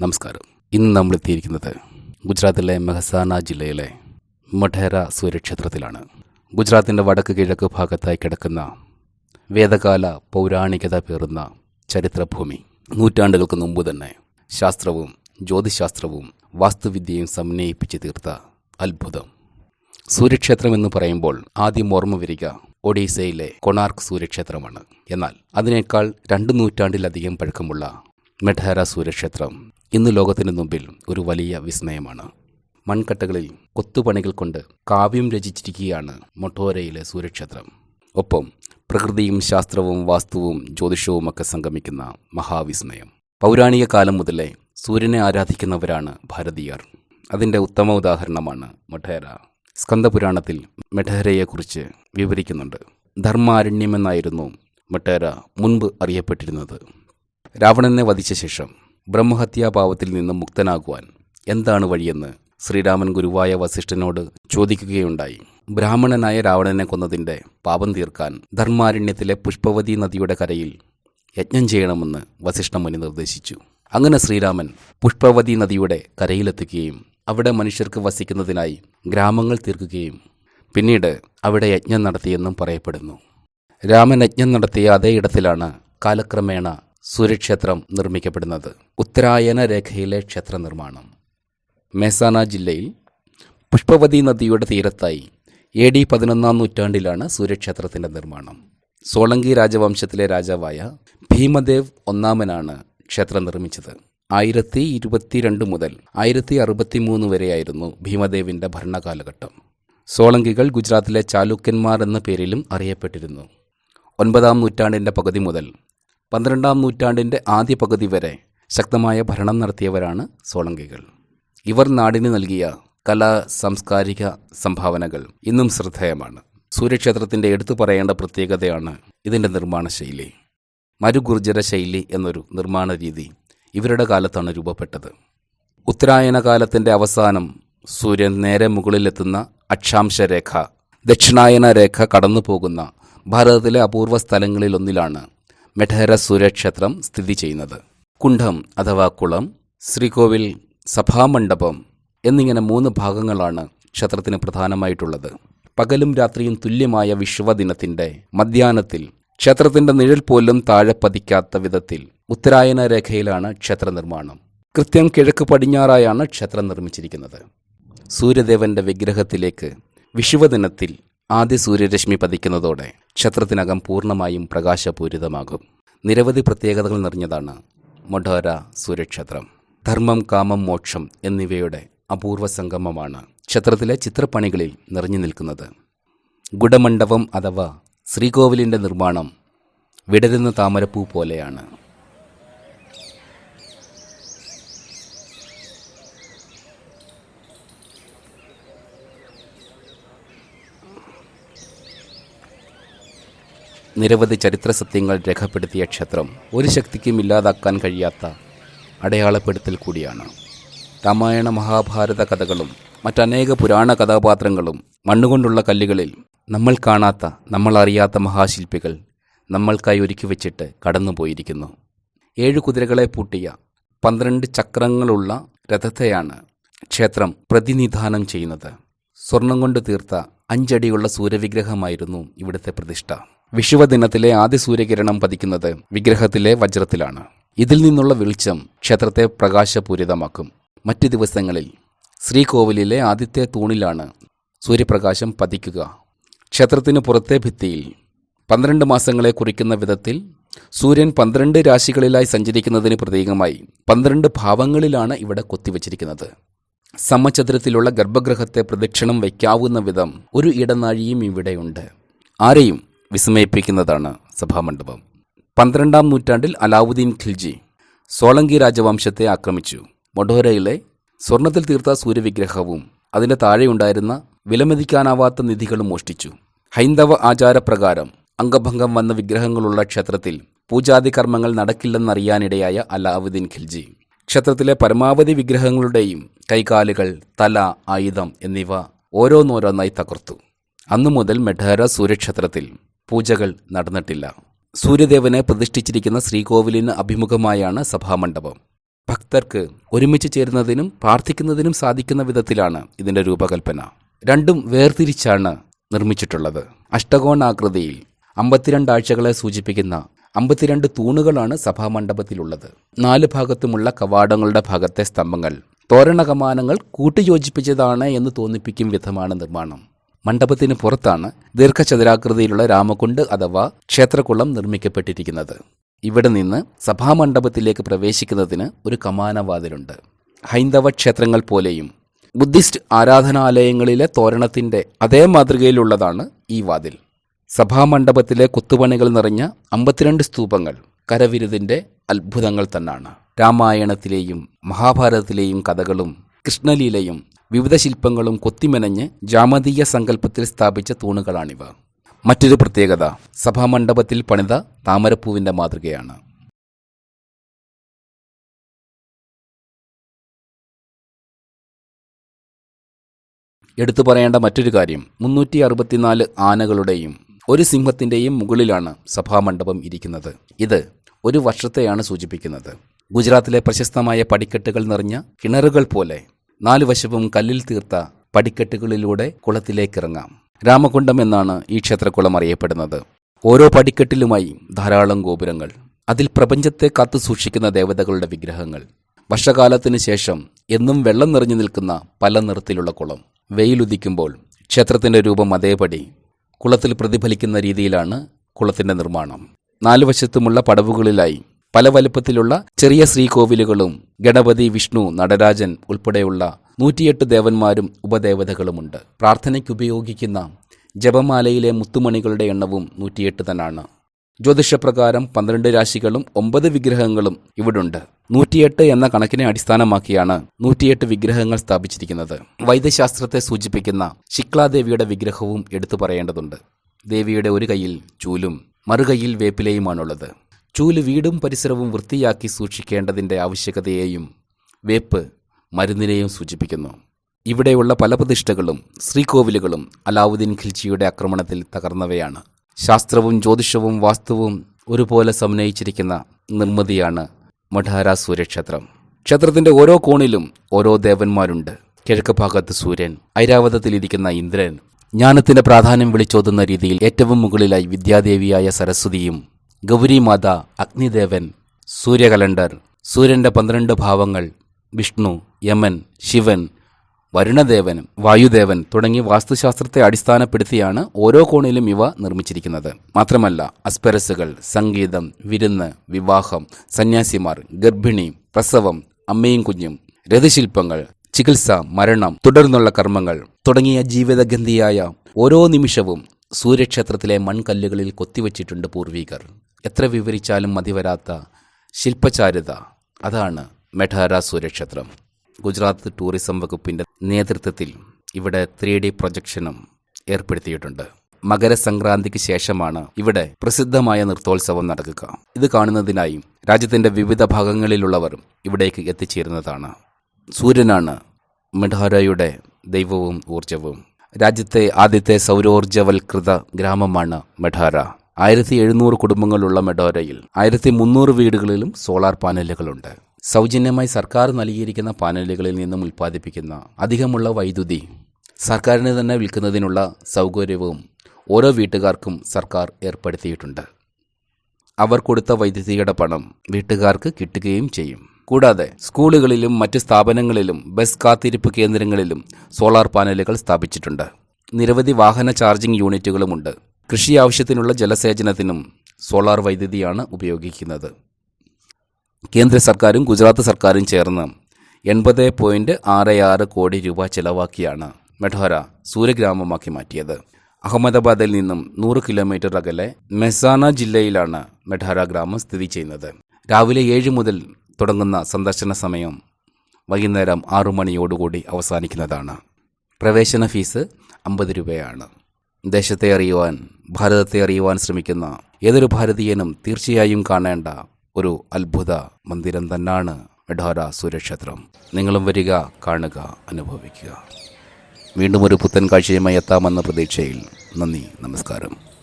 നമസ്കാരം. ഇന്ന് നമ്മൾ എത്തിയിരിക്കുന്നത് ഗുജറാത്തിലെ മെഹസാന ജില്ലയിലെ മൊഢേര സൂര്യക്ഷേത്രത്തിലാണ്. ഗുജറാത്തിന്റെ വടക്ക് കിഴക്ക് ഭാഗത്തായി കിടക്കുന്ന വേദകാല പൗരാണികത പേറുന്ന ചരിത്രഭൂമി. നൂറ്റാണ്ടുകൾക്ക് മുമ്പ് തന്നെ ശാസ്ത്രവും ജ്യോതിശാസ്ത്രവും വാസ്തുവിദ്യയും സമന്വയിപ്പിച്ച് തീർത്ത അത്ഭുതം. സൂര്യക്ഷേത്രം എന്ന് പറയുമ്പോൾ ആദ്യം ഓർമ്മ വരിക ഒഡീസയിലെ കൊണാർക്ക് സൂര്യക്ഷേത്രമാണ്. എന്നാൽ അതിനേക്കാൾ രണ്ട് നൂറ്റാണ്ടിലധികം പഴക്കമുള്ള മെഠാര സൂര്യക്ഷേത്രം ഇന്ന് ലോകത്തിന് മുമ്പിൽ ഒരു വലിയ വിസ്മയമാണ്. മൺകട്ടകളിൽ കൊത്തുപണികൾ കൊണ്ട് കാവ്യം രചിച്ചിരിക്കുകയാണ് മൊട്ടോരയിലെ സൂര്യക്ഷേത്രം. ഒപ്പം പ്രകൃതിയും ശാസ്ത്രവും വാസ്തുവും ജ്യോതിഷവും ഒക്കെ സംഗമിക്കുന്ന മഹാവിസ്മയം. പൗരാണിക കാലം മുതലേ സൂര്യനെ ആരാധിക്കുന്നവരാണ് ഭാരതീയർ. അതിന്റെ ഉത്തമ ഉദാഹരണമാണ് മഠേര. സ്കന്ദപുരാണത്തിൽ മെഠേരയെക്കുറിച്ച് വിവരിക്കുന്നുണ്ട്. ധർമാരണ്യമെന്നായിരുന്നു മൊട്ടേര മുൻപ് അറിയപ്പെട്ടിരുന്നത്. രാവണനെ വധിച്ച ശേഷം ബ്രഹ്മഹത്യാഭാവത്തിൽ നിന്നും മുക്തനാകുവാൻ എന്താണ് വഴിയെന്ന് ശ്രീരാമൻ ഗുരുവായ വസിഷ്ഠനോട് ചോദിക്കുകയുണ്ടായി. ബ്രാഹ്മണനായ രാവണനെ കൊന്നതിന്റെ പാപം തീർക്കാൻ ധർമാരണ്യത്തിലെ പുഷ്പവതി നദിയുടെ കരയിൽ യജ്ഞം ചെയ്യണമെന്ന് വസിഷ്ഠ മുനി നിർദ്ദേശിച്ചു. അങ്ങനെ ശ്രീരാമൻ പുഷ്പവതി നദിയുടെ കരയിലെത്തുകയും അവിടെ മനുഷ്യർക്ക് വസിക്കുന്നതിനായി ഗ്രാമങ്ങൾ തീർക്കുകയും പിന്നീട് അവിടെ യജ്ഞം നടത്തിയെന്നും പറയപ്പെടുന്നു. രാമൻ യജ്ഞം നടത്തിയ അതേ ഇടത്തിലാണ് കാലക്രമേണ സൂര്യക്ഷേത്രം നിർമ്മിക്കപ്പെടുന്നത്. ഉത്തരായന രേഖയിലെ ക്ഷേത്ര നിർമ്മാണം മെസാന ജില്ലയിൽ പുഷ്പവതി നദിയുടെ തീരത്തായി എ ഡി പതിനൊന്നാം നൂറ്റാണ്ടിലാണ് സൂര്യക്ഷേത്രത്തിന്റെ നിർമ്മാണം. സോളങ്കി രാജവംശത്തിലെ രാജാവായ ഭീമദേവ് ഒന്നാമനാണ് ക്ഷേത്രം നിർമ്മിച്ചത് ആയിരത്തി ഇരുപത്തിരണ്ട് മുതൽ ആയിരത്തി അറുപത്തി മൂന്ന് വരെയായിരുന്നു ഭീമദേവിന്റെ ഭരണകാലഘട്ടം. സോളങ്കികൾ ഗുജറാത്തിലെ ചാലുക്യന്മാർ എന്ന പേരിലും അറിയപ്പെട്ടിരുന്നു. ഒൻപതാം നൂറ്റാണ്ടിന്റെ പകുതി മുതൽ പന്ത്രണ്ടാം നൂറ്റാണ്ടിന്റെ ആദ്യ പകുതി വരെ ശക്തമായ ഭരണം നടത്തിയവരാണ് സോളങ്കികൾ. ഇവർ നാടിന് നൽകിയ കലാ സാംസ്കാരിക സംഭാവനകൾ ഇന്നും ശ്രദ്ധേയമാണ്. സൂര്യക്ഷേത്രത്തിന്റെ എടുത്തു പറയേണ്ട പ്രത്യേകതയാണ് ഇതിന്റെ നിർമ്മാണ ശൈലി. മരുഗുർജര ശൈലി എന്നൊരു നിർമ്മാണ രീതി ഇവരുടെ കാലത്താണ് രൂപപ്പെട്ടത്. ഉത്തരായന കാലത്തിന്റെ അവസാനം സൂര്യൻ നേരെ മുകളിലെത്തുന്ന അക്ഷാംശ രേഖ ദക്ഷിണായന രേഖ കടന്നു പോകുന്ന ഭാരതത്തിലെ അപൂർവ സ്ഥലങ്ങളിലൊന്നിലാണ് മെഠേര സൂര്യക്ഷേത്രം സ്ഥിതി ചെയ്യുന്നത്. കുണ്ഠം അഥവാ കുളം ശ്രീകോവിൽ സഭാമണ്ഡപം എന്നിങ്ങനെ മൂന്ന് ഭാഗങ്ങളാണ് ക്ഷേത്രത്തിന് പ്രധാനമായിട്ടുള്ളത്. പകലും രാത്രിയും തുല്യമായ വിശ്വദിനത്തിന്റെ മധ്യാഹ്നത്തിൽ ക്ഷേത്രത്തിന്റെ നിഴൽ പോലും താഴെ പതിക്കാത്ത വിധത്തിൽ ഉത്തരായന രേഖയിലാണ് ക്ഷേത്ര നിർമ്മാണം കൃത്യം കിഴക്ക് പടിഞ്ഞാറായാണ് ക്ഷേത്രം നിർമ്മിച്ചിരിക്കുന്നത്. സൂര്യദേവന്റെ വിഗ്രഹത്തിലേക്ക് വിഷുവദിനത്തിൽ ആദ്യ സൂര്യരശ്മി പതിക്കുന്നതോടെ ക്ഷേത്രത്തിനകം പൂർണമായും പ്രകാശപൂരിതമാകും. നിരവധി പ്രത്യേകതകൾ നിറഞ്ഞതാണ് മൊഢോര സൂര്യക്ഷേത്രം. ധർമ്മം കാമം മോക്ഷം എന്നിവയുടെ അപൂർവ സംഗമമാണ് ക്ഷേത്രത്തിലെ ചിത്രപ്പണികളിൽ നിറഞ്ഞു നിൽക്കുന്നത്. ഗുഡമണ്ഡപം അഥവാ ശ്രീകോവിലിന്റെ നിർമ്മാണം വിടരുന്ന താമരപ്പൂ പോലെയാണ്. നിരവധി ചരിത്ര സത്യങ്ങൾ രേഖപ്പെടുത്തിയ ക്ഷേത്രം ഒരു ശക്തിക്കും ഇല്ലാതാക്കാൻ കഴിയാത്ത അടയാളപ്പെടുത്തൽ കൂടിയാണ്. രാമായണ മഹാഭാരത കഥകളും മറ്റനേക പുരാണ കഥാപാത്രങ്ങളും മണ്ണുകൊണ്ടുള്ള കല്ലുകളിൽ നമ്മൾ കാണാത്ത നമ്മൾ അറിയാത്ത മഹാശില്പികൾ നമ്മൾക്കായി ഒരുക്കി വെച്ചിട്ട് കടന്നുപോയിരിക്കുന്നു. ഏഴു കുതിരകളെ പൂട്ടിയ പന്ത്രണ്ട് ചക്രങ്ങളുള്ള രഥത്തെയാണ് ക്ഷേത്രം പ്രതിനിധാനം ചെയ്യുന്നത്. സ്വർണം കൊണ്ട് തീർത്ത അഞ്ചടിയുള്ള സൂര്യവിഗ്രഹമായിരുന്നു ഇവിടുത്തെ പ്രതിഷ്ഠ. വിഷുവദിനത്തിലെ ആദ്യ സൂര്യകിരണം പതിക്കുന്നത് വിഗ്രഹത്തിലെ വജ്രത്തിലാണ്. ഇതിൽ നിന്നുള്ള വെളിച്ചം ക്ഷേത്രത്തെ പ്രകാശപൂരിതമാക്കും. മറ്റു ദിവസങ്ങളിൽ ശ്രീകോവിലിലെ ആദ്യത്തെ തൂണിലാണ് സൂര്യപ്രകാശം പതിക്കുക. ക്ഷേത്രത്തിന് പുറത്തെ ഭിത്തിയിൽ പന്ത്രണ്ട് മാസങ്ങളെ കുറിക്കുന്ന വിധത്തിൽ സൂര്യൻ പന്ത്രണ്ട് രാശികളിലായി സഞ്ചരിക്കുന്നതിന് പ്രതീകമായി പന്ത്രണ്ട് ഭാവങ്ങളിലാണ് ഇവിടെ കൊത്തിവച്ചിരിക്കുന്നത്. സമചതുരത്തിലുള്ള ഗർഭഗ്രഹത്തെ പ്രദക്ഷിണം വയ്ക്കാവുന്ന വിധം ഒരു ഇടനാഴിയും ഇവിടെയുണ്ട്. ആരെയും വിസ്മയിപ്പിക്കുന്നതാണ് സഭാമണ്ഡപം. പന്ത്രണ്ടാം നൂറ്റാണ്ടിൽ അലാവുദ്ദീൻ ഖിൽജി സോളങ്കി രാജവംശത്തെ ആക്രമിച്ചു. മൊഡോരയിലെ സ്വർണത്തിൽ തീർത്ത സൂര്യവിഗ്രഹവും അതിന്റെ താഴെയുണ്ടായിരുന്ന വിലമതിക്കാനാവാത്ത നിധികളും മോഷ്ടിച്ചു. ഹൈന്ദവ ആചാരപ്രകാരം അംഗഭംഗം വന്ന വിഗ്രഹങ്ങളുള്ള ക്ഷേത്രത്തിൽ പൂജാതി കർമ്മങ്ങൾ നടക്കില്ലെന്നറിയാനിടയായ അലാവുദ്ദീൻ ഖിൽജി. ക്ഷേത്രത്തിലെ പരമാവധി വിഗ്രഹങ്ങളുടെയും കൈകാലുകൾ തല ആയുധം എന്നിവ ഓരോന്നോരോന്നായി തകർത്തു. അന്നു മുതൽ മെഠാര സൂര്യക്ഷേത്രത്തിൽ പൂജകൾ നടന്നിട്ടില്ല. സൂര്യദേവനെ പ്രതിഷ്ഠിച്ചിരിക്കുന്ന ശ്രീകോവിലിന് അഭിമുഖമായാണ് സഭാമണ്ഡപം. ഭക്തർക്ക് ഒരുമിച്ച് ചേരുന്നതിനും പ്രാർത്ഥിക്കുന്നതിനും സാധിക്കുന്ന വിധത്തിലാണ് ഇതിന്റെ രൂപകൽപ്പന. രണ്ടും വേർതിരിച്ചാണ് നിർമ്മിച്ചിട്ടുള്ളത്. അഷ്ടകോണാകൃതിയിൽ അമ്പത്തിരണ്ട് ആഴ്ചകളെ സൂചിപ്പിക്കുന്ന അമ്പത്തിരണ്ട് തൂണുകളാണ് സഭാമണ്ഡപത്തിലുള്ളത്. നാല് ഭാഗത്തുമുള്ള കവാടങ്ങളുടെ ഭാഗത്തെ സ്തംഭങ്ങൾ തോരണകമാനങ്ങൾ കൂട്ടിയോജിപ്പിച്ചതാണ് എന്ന് തോന്നിപ്പിക്കും വിധമാണ് നിർമ്മാണം. മണ്ഡപത്തിന് പുറത്താണ് ദീർഘചതുരാകൃതിയിലുള്ള രാമകുണ്ട് അഥവാ ക്ഷേത്രക്കുളം നിർമ്മിക്കപ്പെട്ടിരിക്കുന്നത്. ഇവിടെ നിന്ന് സഭാമണ്ഡപത്തിലേക്ക് പ്രവേശിക്കുന്നതിന് ഒരു കമാനവാതിലുണ്ട്. ഹൈന്ദവ ക്ഷേത്രങ്ങൾ പോലെയും ബുദ്ധിസ്റ്റ് ആരാധനാലയങ്ങളിലെ തോരണത്തിന്റെ അതേ മാതൃകയിലുള്ളതാണ് ഈ വാതിൽ. സഭാമണ്ഡപത്തിലെ കൊത്തുപണികൾ നിറഞ്ഞ അമ്പത്തിരണ്ട് സ്തൂപങ്ങൾ കരവിരുതിന്റെ അത്ഭുതങ്ങൾ തന്നാണ്. രാമായണത്തിലെയും മഹാഭാരതത്തിലെയും കഥകളും കൃഷ്ണലീലയും വിവിധ ശില്പങ്ങളും കൊത്തിമെനഞ്ഞ് ജാമതീയ സങ്കല്പത്തിൽ സ്ഥാപിച്ച തൂണുകളാണിവ. മറ്റൊരു പ്രത്യേകത സഭാമണ്ഡപത്തിൽ പണിത താമരപ്പൂവിന്റെ മാതൃകയാണ്. എടുത്തു പറയേണ്ട മറ്റൊരു കാര്യം മുന്നൂറ്റി അറുപത്തിനാല് ആനകളുടെയും ഒരു സിംഹത്തിന്റെയും മുകളിലാണ് സഭാമണ്ഡപം ഇരിക്കുന്നത്. ഇത് ഒരു വർഷത്തെയാണ് സൂചിപ്പിക്കുന്നത്. ഗുജറാത്തിലെ പ്രശസ്തമായ പടിക്കെട്ടുകൾ നിറഞ്ഞ കിണറുകൾ പോലെ നാലു വശവും കല്ലിൽ തീർത്ത പടിക്കെട്ടുകളിലൂടെ കുളത്തിലേക്കിറങ്ങാം. രാമകുണ്ടം എന്നാണ് ഈ ക്ഷേത്രക്കുളം അറിയപ്പെടുന്നത്. ഓരോ പടിക്കെട്ടിലുമായി ധാരാളം ഗോപുരങ്ങൾ. അതിൽ പ്രപഞ്ചത്തെ കാത്തു സൂക്ഷിക്കുന്ന ദേവതകളുടെ വിഗ്രഹങ്ങൾ. വർഷകാലത്തിനു ശേഷം എന്നും വെള്ളം നിറഞ്ഞു നിൽക്കുന്ന പല നിറത്തിലുള്ള കുളം. വെയിലുദിക്കുമ്പോൾ ക്ഷേത്രത്തിന്റെ രൂപം അതേപടി കുളത്തിൽ പ്രതിഫലിക്കുന്ന രീതിയിലാണ് കുളത്തിന്റെ നിർമ്മാണം. നാലു വശത്തുമുള്ള പടവുകളിലായി പല വലുപ്പത്തിലുള്ള ചെറിയ ശ്രീകോവിലുകളും ഗണപതി വിഷ്ണു നടരാജൻ ഉൾപ്പെടെയുള്ള നൂറ്റിയെട്ട് ദേവന്മാരും ഉപദേവതകളുമുണ്ട്. പ്രാർത്ഥനയ്ക്ക് ഉപയോഗിക്കുന്ന ജപമാലയിലെ മുത്തുമണികളുടെ എണ്ണവും നൂറ്റിയെട്ട് തന്നാണ്. ജ്യോതിഷപ്രകാരം പന്ത്രണ്ട് രാശികളും ഒമ്പത് വിഗ്രഹങ്ങളും ഇവിടുണ്ട്. നൂറ്റിയെട്ട് എന്ന കണക്കിനെ അടിസ്ഥാനമാക്കിയാണ് നൂറ്റിയെട്ട് വിഗ്രഹങ്ങൾ സ്ഥാപിച്ചിരിക്കുന്നത്. വൈദ്യശാസ്ത്രത്തെ സൂചിപ്പിക്കുന്ന ശിക്ലാദേവിയുടെ വിഗ്രഹവും എടുത്തു പറയേണ്ടതുണ്ട്. ദേവിയുടെ ഒരു കയ്യിൽ ചൂലും മറുകൈയിൽ വേപ്പിലയുമാണുള്ളത്. ചൂൽ വീടും പരിസരവും വൃത്തിയാക്കി സൂക്ഷിക്കേണ്ടതിന്റെ ആവശ്യകതയെയും വേപ്പ് മരുന്നിനെയും സൂചിപ്പിക്കുന്നു. ഇവിടെയുള്ള പല പ്രതിഷ്ഠകളും ശ്രീകോവിലുകളും അലാവുദ്ദീൻ ഖിൽജിയുടെ ആക്രമണത്തിൽ തകർന്നവയാണ്. ശാസ്ത്രവും ജ്യോതിഷവും വാസ്തുവും ഒരുപോലെ സമന്വയിച്ചിരിക്കുന്ന നിർമ്മിതിയാണ് മഠാര സൂര്യക്ഷേത്രം. ക്ഷേത്രത്തിന്റെ ഓരോ കോണിലും ഓരോ ദേവന്മാരുണ്ട്. കിഴക്ക് ഭാഗത്ത് സൂര്യൻ ഐരാവതത്തിലിരിക്കുന്ന ഇന്ദ്രൻ ജ്ഞാനത്തിന്റെ പ്രാധാന്യം വിളിച്ചോതുന്ന രീതിയിൽ ഏറ്റവും മുകളിലായി വിദ്യാദേവിയായ സരസ്വതിയും ഗൗരിമാത അഗ്നിദേവൻ സൂര്യകലണ്ടർ സൂര്യന്റെ പന്ത്രണ്ട് ഭാവങ്ങൾ വിഷ്ണു യമൻ ശിവൻ വരുണദേവൻ വായുദേവൻ തുടങ്ങി വാസ്തുശാസ്ത്രത്തെ അടിസ്ഥാനപ്പെടുത്തിയാണ് ഓരോ കോണിലും ഇവ നിർമ്മിച്ചിരിക്കുന്നത്. മാത്രമല്ല അസ്പരസുകൾ സംഗീതം വിരുന്ന് വിവാഹം സന്യാസിമാർ ഗർഭിണി പ്രസവം അമ്മയും കുഞ്ഞും രഥശില്പങ്ങൾ ചികിത്സ മരണം തുടർന്നുള്ള കർമ്മങ്ങൾ തുടങ്ങിയ ജീവിതഗന്ധിയായ ഓരോ നിമിഷവും സൂര്യക്ഷേത്രത്തിലെ മൺകല്ലുകളിൽ കൊത്തിവച്ചിട്ടുണ്ട് പൂർവീകർ. എത്ര വിവരിച്ചാലും മതിവരാത്ത ശില്പചാരുത. അതാണ് മെഠാര സൂര്യക്ഷേത്രം. ഗുജറാത്ത് ടൂറിസം വകുപ്പിന്റെ നേതൃത്വത്തിൽ ഇവിടെ ത്രീ ഡി പ്രൊജക്ഷനും ഏർപ്പെടുത്തിയിട്ടുണ്ട്. മകരസംക്രാന്തിക്ക് ശേഷമാണ് ഇവിടെ പ്രസിദ്ധമായ നൃത്തോത്സവം നടക്കുക. ഇത് കാണുന്നതിനായി രാജ്യത്തിന്റെ വിവിധ ഭാഗങ്ങളിലുള്ളവർ ഇവിടേക്ക് എത്തിച്ചേരുന്നതാണ്. സൂര്യനാണ് മിഠാരയുടെ ദൈവവും ഊർജവും. രാജ്യത്തെ ആദ്യത്തെ സൗരോർജവൽകൃത ഗ്രാമമാണ് മെഠാര ആയിരത്തി എഴുന്നൂറ് കുടുംബങ്ങളുള്ള മെഡോരയിൽ ആയിരത്തി മുന്നൂറ് വീടുകളിലും സോളാർ പാനലുകളുണ്ട്. സൗജന്യമായി സർക്കാർ നൽകിയിരിക്കുന്ന പാനലുകളിൽ നിന്നും ഉൽപ്പാദിപ്പിക്കുന്ന അധികമുള്ള വൈദ്യുതി സർക്കാരിന് തന്നെ വിൽക്കുന്നതിനുള്ള സൗകര്യവും ഓരോ വീട്ടുകാർക്കും സർക്കാർ ഏർപ്പെടുത്തിയിട്ടുണ്ട്. അവർ കൊടുത്ത വൈദ്യുതിയുടെ പണം വീട്ടുകാർക്ക് കിട്ടുകയും ചെയ്യും. കൂടാതെ സ്കൂളുകളിലും മറ്റ് സ്ഥാപനങ്ങളിലും ബസ് കാത്തിരിപ്പ് കേന്ദ്രങ്ങളിലും സോളാർ പാനലുകൾ സ്ഥാപിച്ചിട്ടുണ്ട്. നിരവധി വാഹന ചാർജിംഗ് യൂണിറ്റുകളുമുണ്ട്. കൃഷി ആവശ്യത്തിനുള്ള ജലസേചനത്തിനും സോളാർ വൈദ്യുതിയാണ് ഉപയോഗിക്കുന്നത്. കേന്ദ്ര സർക്കാരും ഗുജറാത്ത് സർക്കാരും ചേർന്ന് എൺപത് പോയിന്റ് ആറ് ആറ് കോടി രൂപ ചെലവാക്കിയാണ് മെഠോര സൂര്യഗ്രാമമാക്കി മാറ്റിയത്. അഹമ്മദാബാദിൽ നിന്നും നൂറ് കിലോമീറ്റർ അകലെ മെസാന ജില്ലയിലാണ് മെഠാര ഗ്രാമം സ്ഥിതി ചെയ്യുന്നത്. രാവിലെ ഏഴ് മുതൽ തുടങ്ങുന്ന സന്ദർശന സമയം വൈകുന്നേരം ആറു മണിയോടുകൂടി അവസാനിക്കുന്നതാണ്. പ്രവേശന ഫീസ് അമ്പത് രൂപയാണ്. ദേശത്തെ അറിയുവാൻ ഭാരതത്തെ അറിയുവാൻ ശ്രമിക്കുന്ന ഏതൊരു ഭാരതീയനും തീർച്ചയായും കാണേണ്ട ഒരു അത്ഭുത മന്ദിരം തന്നെയാണ് മെഡോര സൂര്യക്ഷേത്രം. നിങ്ങളും വരിക കാണുക അനുഭവിക്കുക. വീണ്ടും ഒരു പുത്തൻ കാഴ്ചയുമായി എത്താമെന്ന പ്രതീക്ഷയിൽ നന്ദി നമസ്കാരം.